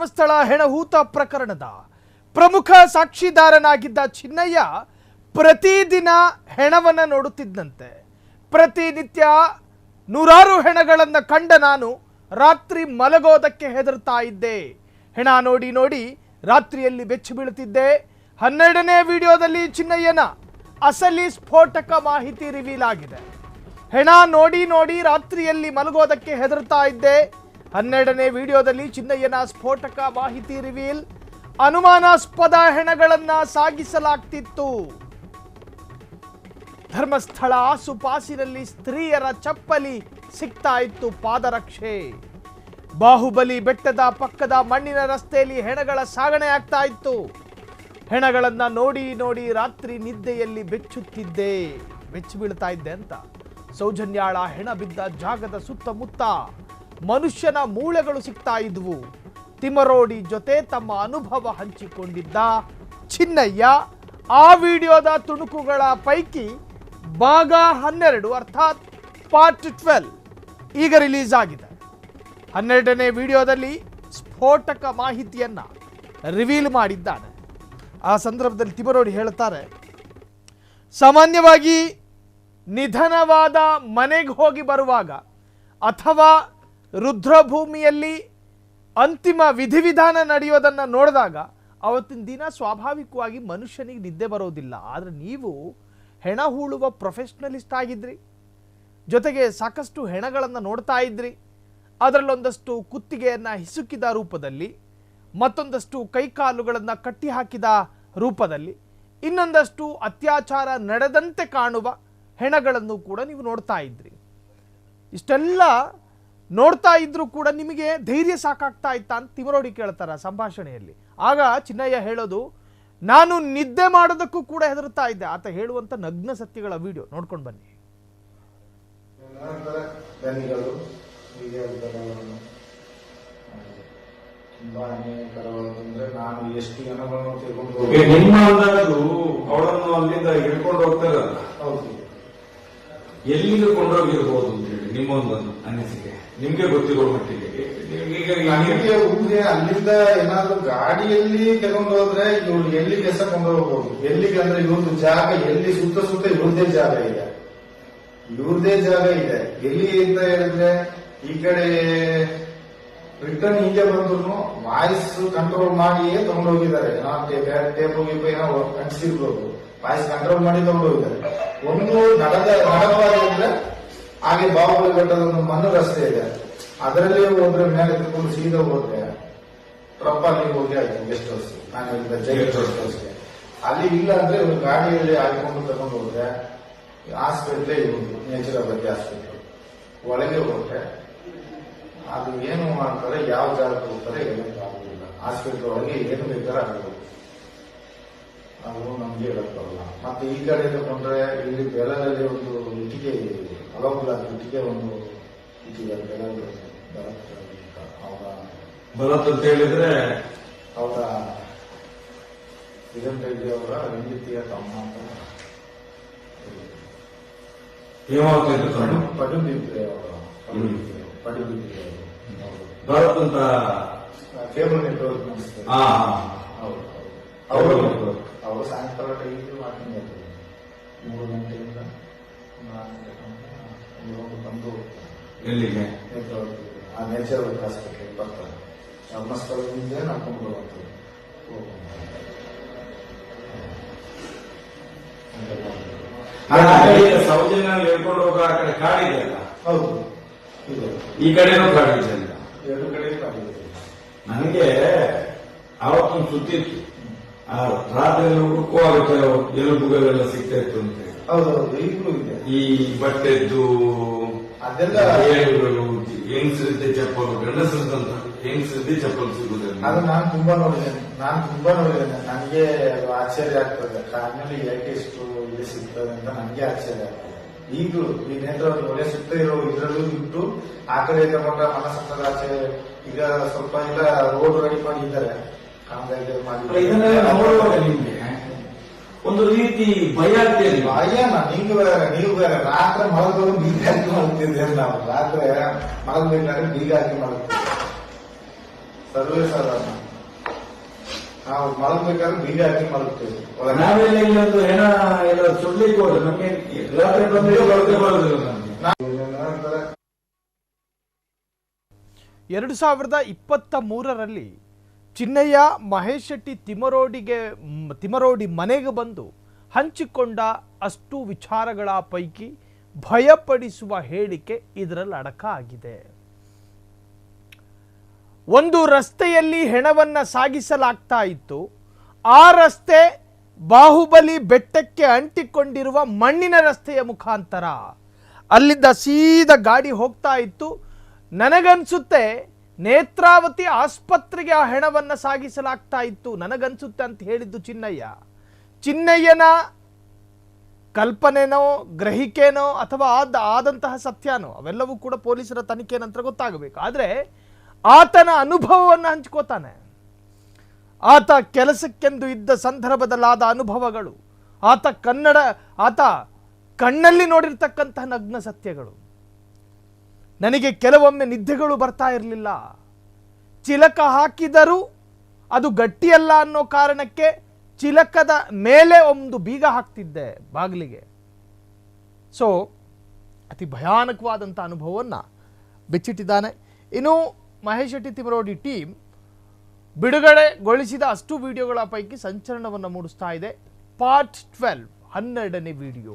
ಧರ್ಮಸ್ಥಳ ಹೆಣಹೂತ ಪ್ರಕರಣದ ಪ್ರಮುಖ ಸಾಕ್ಷಿದಾರನಾಗಿದ್ದ ಚಿನ್ನಯ್ಯ ಪ್ರತಿದಿನ ಹೆಣವನ್ನು ನೋಡುತ್ತಿದ್ದಂತೆ. ಪ್ರತಿನಿತ್ಯ ನೂರಾರು ಹೆಣಗಳನ್ನು ಕಂಡ ನಾನು ರಾತ್ರಿ ಮಲಗೋದಕ್ಕೆ ಹೆದರ್ತಾ ಇದ್ದೆ. ಹೆಣ ನೋಡಿ ನೋಡಿ ರಾತ್ರಿಯಲ್ಲಿ ಬೆಚ್ಚಿ ಬೀಳುತ್ತಿದ್ದೆ. ಹನ್ನೆರಡನೇ ವಿಡಿಯೋದಲ್ಲಿ ಚಿನ್ನಯ್ಯನ ಅಸಲಿ ಸ್ಫೋಟಕ ಮಾಹಿತಿ ರಿವೀಲ್ ಆಗಿದೆ. ಹೆಣ ನೋಡಿ ನೋಡಿ ರಾತ್ರಿಯಲ್ಲಿ ಮಲಗೋದಕ್ಕೆ ಹೆದರ್ತಾ ಇದ್ದೆ. ಹನ್ನೆರಡನೇ ವಿಡಿಯೋದಲ್ಲಿ ಚಿನ್ನಯ್ಯನ ಸ್ಫೋಟಕ ಮಾಹಿತಿ ರಿವೀಲ್. ಅನುಮಾನಾಸ್ಪದ ಹೆಣಗಳನ್ನ ಸಾಗಿಸಲಾಗ್ತಿತ್ತು. ಧರ್ಮಸ್ಥಳ ಆಸುಪಾಸಿನಲ್ಲಿ ಸ್ತ್ರೀಯರ ಚಪ್ಪಲಿ ಸಿಗ್ತಾ ಇತ್ತು ಪಾದರಕ್ಷೆ. ಬಾಹುಬಲಿ ಬೆಟ್ಟದ ಪಕ್ಕದ ಮಣ್ಣಿನ ರಸ್ತೆಯಲ್ಲಿ ಹೆಣಗಳ ಸಾಗಣೆ ಆಗ್ತಾ ಇತ್ತು. ಹೆಣಗಳನ್ನ ನೋಡಿ ನೋಡಿ ರಾತ್ರಿ ನಿದ್ದೆಯಲ್ಲಿ ಬೆಚ್ಚುತ್ತಿದ್ದೆ. ಬೆಚ್ಚಿ ಬೀಳ್ತಾ ಇದ್ದೆ ಅಂತ. ಸೌಜನ್ಯಾಳ ಹೆಣ ಬಿದ್ದ ಜಾಗದ ಸುತ್ತಮುತ್ತ ಮನುಷ್ಯನ ಮೂಳೆಗಳು ಸಿಗ್ತಾ ಇದ್ವು. ತಿಮರೋಡಿ ಜೊತೆ ತಮ್ಮ ಅನುಭವ ಹಂಚಿಕೊಂಡಿದ್ದ ಚಿನ್ನಯ್ಯ ಆ ವಿಡಿಯೋದ ತುಣುಕುಗಳ ಪೈಕಿ ಭಾಗ ಹನ್ನೆರಡು ಅರ್ಥಾತ್ ಪಾರ್ಟ್ ಟ್ವೆಲ್ ಈಗ ರಿಲೀಸ್ ಆಗಿದೆ. ಹನ್ನೆರಡನೇ ವಿಡಿಯೋದಲ್ಲಿ ಸ್ಫೋಟಕ ಮಾಹಿತಿಯನ್ನ ರಿವೀಲ್ ಮಾಡಿದ್ದಾನೆ. ಆ ಸಂದರ್ಭದಲ್ಲಿ ತಿಮರೋಡಿ ಹೇಳ್ತಾರೆ ಸಾಮಾನ್ಯವಾಗಿ ನಿಧನವಾದ ಮನೆಗೆ ಹೋಗಿ ಬರುವಾಗ ಅಥವಾ ರುದ್ರಭೂಮಿಯಲ್ಲಿ ಅಂತಿಮ ವಿಧಿವಿಧಾನ ನಡೆಯೋದನ್ನು ನೋಡಿದಾಗ ಅವತ್ತಿನ ದಿನ ಸ್ವಾಭಾವಿಕವಾಗಿ ಮನುಷ್ಯನಿಗೆ ನಿದ್ದೆ ಬರೋದಿಲ್ಲ. ಆದರೆ ನೀವು ಹೆಣ ಹೂಳುವ ಪ್ರೊಫೆಷ್ನಲಿಸ್ಟ್ ಆಗಿದ್ರಿ. ಜೊತೆಗೆ ಸಾಕಷ್ಟು ಹೆಣಗಳನ್ನು ನೋಡ್ತಾ ಇದ್ರಿ. ಅದರಲ್ಲೊಂದಷ್ಟು ಕುತ್ತಿಗೆಯನ್ನು ಹಿಸುಕಿದ ರೂಪದಲ್ಲಿ, ಮತ್ತೊಂದಷ್ಟು ಕೈಕಾಲುಗಳನ್ನು ಕಟ್ಟಿ ಹಾಕಿದ ರೂಪದಲ್ಲಿ, ಇನ್ನೊಂದಷ್ಟು ಅತ್ಯಾಚಾರ ನಡೆದಂತೆ ಕಾಣುವ ಹೆಣಗಳನ್ನು ಕೂಡ ನೀವು ನೋಡ್ತಾ ಇದ್ರಿ. ಇಷ್ಟೆಲ್ಲ ನೋಡ್ತಾ ಇದ್ರೂ ಕೂಡ ನಿಮಗೆ ಧೈರ್ಯ ಸಾಕಾಗ್ತಾ ಇತ್ತ ಅಂತ ತಿಮರೋಡಿ ಕೇಳ್ತಾರ ಸಂಭಾಷಣೆಯಲ್ಲಿ. ಆಗ ಚಿನ್ನಯ್ಯ ಹೇಳೋದು ನಾನು ನಿದ್ದೆ ಮಾಡೋದಕ್ಕೂ ಕೂಡ ಹೆದರ್ತಾ ಇದ್ದೆ. ಆತ ಹೇಳುವಂತ ನಗ್ನ ಸತ್ಯಗಳ ವಿಡಿಯೋ. ನೋಡ್ಕೊಂಡು ಬನ್ನಿ. ತುಂಬಾ ನಾನು ಎಷ್ಟು ಜನಗಳನ್ನು ತೆಗೆದುಕೊಂಡು ಈಗ ನಿಮ್ಮ ಅಂದಾಜು ಅವಳನ್ನು ಅಲ್ಲಿಂದ ಹಿಡ್ಕೊಂಡು ಹೋಗ್ತಾರಲ್ಲ ಹೌದು. ಎಲ್ಲಿಗೆ ಕೊಂಡೋಗಿರ್ಬೋದು? ಅಂತ ಒಂದು ಅನಿಸಿಕೆ, ನಿಮ್ಗೆ ಗೊತ್ತಿರೋ ಮಟ್ಟಿಗೆ ನಿಮಗೆ ಊರಿಗೆ ಅಲ್ಲಿಂದ ಏನಾದ್ರು ಗಾಡಿಯಲ್ಲಿ ತಗೊಂಡು ಹೋದ್ರೆ ಇವ್ರು ಎಲ್ಲಿಗೆ ಕೊಂಡು ಹೋಗ್ಬೋದು ಎಲ್ಲಿಗೆ ಅಂದ್ರೆ ಇವ್ರದ್ದು ಜಾಗ, ಎಲ್ಲಿ ಸುತ್ತ ಸುತ್ತ ಇವ್ರದೇ ಜಾಗ ಇದೆ. ಇವ್ರದೇ ಜಾಗ ಇದೆ. ಎಲ್ಲಿ ಅಂತ ಹೇಳಿದ್ರೆ ಈ ಕಡೆ ರಿಟರ್ನ್ ಹಿಂಗೆ ಬಂದ್ರು ವಾಯ್ಸ್ ಕಂಟ್ರೋಲ್ ಮಾಡಿಯೇ ತಗೊಂಡು ಹೋಗಿದ್ದಾರೆ ಬೇರೆ ಟೇಪ್ ಹೋಗಿ ಏನೋ ಅಂಟಿಸಿರ್ಬೋದು ವಾಯ್ಸ್ ಕಂಟ್ರೋಲ್ ಮಾಡಿ ತಗೊಂಡು ಹೋಗಿದ್ದಾರೆ ಒಂದು ನಡದ ಅಂದ್ರೆ ಹಾಗೆ ಬಾಹುಬಲಿ ಬೆಟ್ಟದ ಒಂದು ಮಣ್ಣು ರಸ್ತೆ ಇದೆ. ಅದರಲ್ಲಿ ಹೋದ್ರೆ ಮೇಲೆ ತಿಳ್ಕೊಂಡು ಸೀದಾ ಹೋದ್ರೆ ಪ್ರೊಪರ್ಲಿ ಹೋಗಿ ಆಯ್ತು ಗೆಸ್ಟ್ ಹೌಸ್ ನಾನು ಹೇಳಿದ ಜೈ ಗೆಸ್ಟ್ ಹೌಸ್ಗೆ ಅಲ್ಲಿ ಇಲ್ಲ ಅಂದ್ರೆ ಇವ್ರು ಗಾಡಿಯಲ್ಲಿ ಹಾಕೊಂಡು ತಗೊಂಡು ಹೋದ್ರೆ ಹಾಸ್ಪಿಟ್ಲೇ ಇರುವುದು ಬಗ್ಗೆ ಆಸ್ಪತ್ರೆ ಒಳಗೆ ಹೋದ್ರೆ ಅದು ಏನು ಮಾಡ್ತಾರೆ ಯಾವ ಜಾಗಕ್ಕೆ ಹೋಗ್ತಾರೆ ಏನಕ್ಕೆ ಆಗುದಿಲ್ಲ. ಹಾಸ್ಪಿಟ್ಲ್ ಒಳಗೆ ಏನು ಬೇಕಾದ್ರೆ ಆಗ್ಬೋದು. ಅದು ನಮ್ಗೆ ಹೇಳಕ್ ಮತ್ತೆ ಈ ಕಡೆ ತಗೊಂಡ್ರೆ ಇಲ್ಲಿ ಬೆಳದಲ್ಲಿ ಒಂದು ಇಟ್ಟಿಗೆ ಇದೆ. ಗ್ಲಾಸ್ ಇಟ್ಟಿಗೆ ಒಂದು ಇಟ್ಟಿಗೆ ಅಂತ ಅವರ ಭರತ್ ಅಂತ ಹೇಳಿದ್ರೆ ಅವರ ಕಿರಣ್ ರೆಡ್ಡಿ ಅವರ ಹೆಂಡತಿಯ ತಮ್ಮ ಅಂತ ಪಡುಬಿದ್ರೆ ಅವರು. ಪಡುಬಿದ್ರೆ ಅವರು. ಭರತ್ ಅಂತ ಕೇಬಲ್ ನೆಟ್ವರ್ಕ್ ಹೌದು ಅವರು. ಅವರು ಮೂರು ಗಂಟೆಯಿಂದ ನಾಲ್ಕು ಗಂಟೆ ಬಂದು ಎಲ್ಲಿಗೆ? ಆ ನೇಚರ್ ಆಸ್ಪತ್ರೆ ಬರ್ತಾರೆ. ಧರ್ಮಸ್ಥಳದಿಂದ ನಡ್ಕೊಂಡು ಬರುವಂಥದ್ದು. ಸೌಜನ್ಯ ಹೇಳ್ಕೊಂಡು ಹೋಗೋ ಆ ಕಡೆ ಕಾಡಿದೆಯಲ್ಲ ಹೌದು. ಇದೆ ಈ ಕಡೆನೂ ಕಾಡಿದೆ ಎರಡು ಕಡೆ ಕಾಡಿದೆ ನನಗೆ ಅವತ್ತೊಂದು ಸುದ್ದಿ ಇತ್ತು. ಆ ರಾತ್ರಿ ಹುಡುಕುವಾಗ ಆಗುತ್ತೆ ಎಲುಬುಗಳೆಲ್ಲ ಸಿಗ್ತಾ ಇತ್ತು ಅಂತ. ಹೌದೌದು ಈಗಲೂ ಇದೆ. ಈ ಬಟ್ಟೆದ್ದು ಅದೆಲ್ಲ ಏಳುಗಳು ಹೆಂಗಸರಿದ್ದೆ ಚಪ್ಪಲು ಗಂಡಸರದಂತ ಹೆಂಗಸರಿದ್ದೆ ಚಪ್ಪಲು ಸಿಗುತ್ತೆ ಅದು ನಾನು ತುಂಬಾ ನೋಡಿದ್ದೇನೆ. ನಾನು ತುಂಬಾ ನೋಡಿದ್ದೇನೆ. ನನಗೆ ಅದು ಆಶ್ಚರ್ಯ ಆಗ್ತದೆ. ಯಾಕೆ ಇಷ್ಟು ಇಲ್ಲಿ ಸಿಗ್ತದೆ ಅಂತ ನನಗೆ ಆಶ್ಚರ್ಯ ಆಗ್ತದೆ. ಈಗಲೂ ಈ ನೇತ್ರಾವತಿ ಒಳ್ಳೆ ಸುತ್ತ ಇರೋ ಇದರಲ್ಲೂ ಇಟ್ಟು ಆ ಕಡೆ ತಗೊಂಡ ಮನಸ್ಸದ ಆಚೆ ಈಗ ಸ್ವಲ್ಪ ಇಲ್ಲ ರೋಡ್ ರೆಡಿ ಮಾಡಿದ್ದಾರೆ. ನಿಮ್ಗೆ ಒಂದು ರೀತಿ ಭಯ ಆಗ್ತೇನೆ ಭಯನ ನೀವು ಬೇರೆ ನೀವು ಬೇರೆ ರಾತ್ರಿ ಮಲಗೋದು ಬೀಗ ಹಾಕಿ ಮಲಗ್ತಿದ್ದೇವೆ ನಾವು. ರಾತ್ರಿ ಮಲಗ್ಬೇಕಾದ್ರೆ ಬೀಗ ಹಾಕಿ ಮಲಗ್ತೀವಿ. ಸರ್ವೇ ಸಾಧಾರಣ. ನಾವು ಮಲಗ್ಬೇಕಾದ್ರೆ ಬೀಗ ಹಾಕಿ ಮಲಗ್ತೇವೆ ನಾವೆಲ್ಲ ಇಲ್ಲೊಂದು ಹೆಣ ಎಲ್ಲ ಸುಡ್ಲಿಕ್ಕೆ ಹೋದ್ರೆ ನಮಗೆ ರಾತ್ರಿ ಬಂದ್ರೆ ಬರೋದೇ ಬರೋದಿಲ್ಲ ನಮ್ಗೆ. ಎರಡು ಸಾವಿರದ ಇಪ್ಪತ್ತ ಮೂರರಲ್ಲಿ ಚಿನ್ನಯ್ಯ ಮಹೇಶ್ ಶೆಟ್ಟಿ ತಿಮರೋಡಿಗೆ ತಿಮರೋಡಿ ಮನೆಗೆ ಬಂದು ಹಂಚಿಕೊಂಡ ಅಷ್ಟು ವಿಚಾರಗಳ ಪೈಕಿ ಭಯಪಡಿಸುವ ಹೇಳಿಕೆ ಇದರಲ್ಲಿ ಅಡಕ ಆಗಿದೆ. ಒಂದು ರಸ್ತೆಯಲ್ಲಿ ಹೆಣವನ್ನ ಸಾಗಿಸಲಾಗ್ತಾ ಇತ್ತು. ಆ ರಸ್ತೆ ಬಾಹುಬಲಿ ಬೆಟ್ಟಕ್ಕೆ ಅಂಟಿಕೊಂಡಿರುವ ಮಣ್ಣಿನ ರಸ್ತೆಯ ಮುಖಾಂತರ ಅಲ್ಲಿಂದ ಸೀದ ಗಾಡಿ ಹೋಗ್ತಾ ಇತ್ತು. ನನಗನ್ಸುತ್ತೆ ನೇತ್ರಾವತಿ ಆಸ್ಪತ್ರೆಗೆ ಆ ಹೆಣವನ್ನ ಸಾಗಿಸಲಾಗ್ತಾ ಇತ್ತು. ನನಗನ್ಸುತ್ತೆ ಅಂತ ಹೇಳಿದ್ದು ಚಿನ್ನಯ್ಯ. ಚಿನ್ನಯ್ಯನ ಕಲ್ಪನೆನೋ, ಗ್ರಹಿಕೆನೋ, ಅಥವಾ ಆದ, ಆದಂತಹ ಸತ್ಯನೋ, ಅವೆಲ್ಲವೂ ಕೂಡ ಪೊಲೀಸರ ತನಿಖೆ ನಂತರ ಗೊತ್ತಾಗಬೇಕು. ಆದರೆ ಆತನ ಅನುಭವವನ್ನು ಹಂಚ್ಕೋತಾನೆ. ಆತ ಕೆಲಸಕ್ಕೆಂದು ಇದ್ದ ಸಂದರ್ಭದಲ್ಲಾದ ಅನುಭವಗಳು, ಆತ ಕನ್ನಡ, ಆತ ಕಣ್ಣಲ್ಲಿ ನೋಡಿರ್ತಕ್ಕಂತಹ ನಗ್ನ ಸತ್ಯಗಳು. ನನಗೆ ಕೆಲವೊಮ್ಮೆ ನಿದ್ದೆಗಳು ಬರ್ತಾ ಇರಲಿಲ್ಲ. ಚಿಲಕ ಹಾಕಿದರೂ ಅದು ಗಟ್ಟಿಯಲ್ಲ ಅನ್ನೋ ಕಾರಣಕ್ಕೆ ಚಿಲಕದ ಮೇಲೆ ಒಂದು ಬೀಗ ಹಾಕ್ತಿದ್ದೆ ಬಾಗಿಲಿಗೆ. ಸೊ ಅತಿ ಭಯಾನಕವಾದಂಥ ಅನುಭವವನ್ನು ಬಿಚ್ಚಿಟ್ಟಿದ್ದಾನೆ. ಇನ್ನು ಮಹೇಶ್ ಶೆಟ್ಟಿ ತಿಮರೋಡಿ ಟೀಮ್ ಬಿಡುಗಡೆಗೊಳಿಸಿದ ಅಷ್ಟು ವಿಡಿಯೋಗಳ ಪೈಕಿ ಸಂಚಲನವನ್ನು ಮೂಡಿಸ್ತಾ ಇದೆ. ಪಾರ್ಟ್ ಟ್ವೆಲ್ವ್ ಹನ್ನೆರಡನೇ ವಿಡಿಯೋ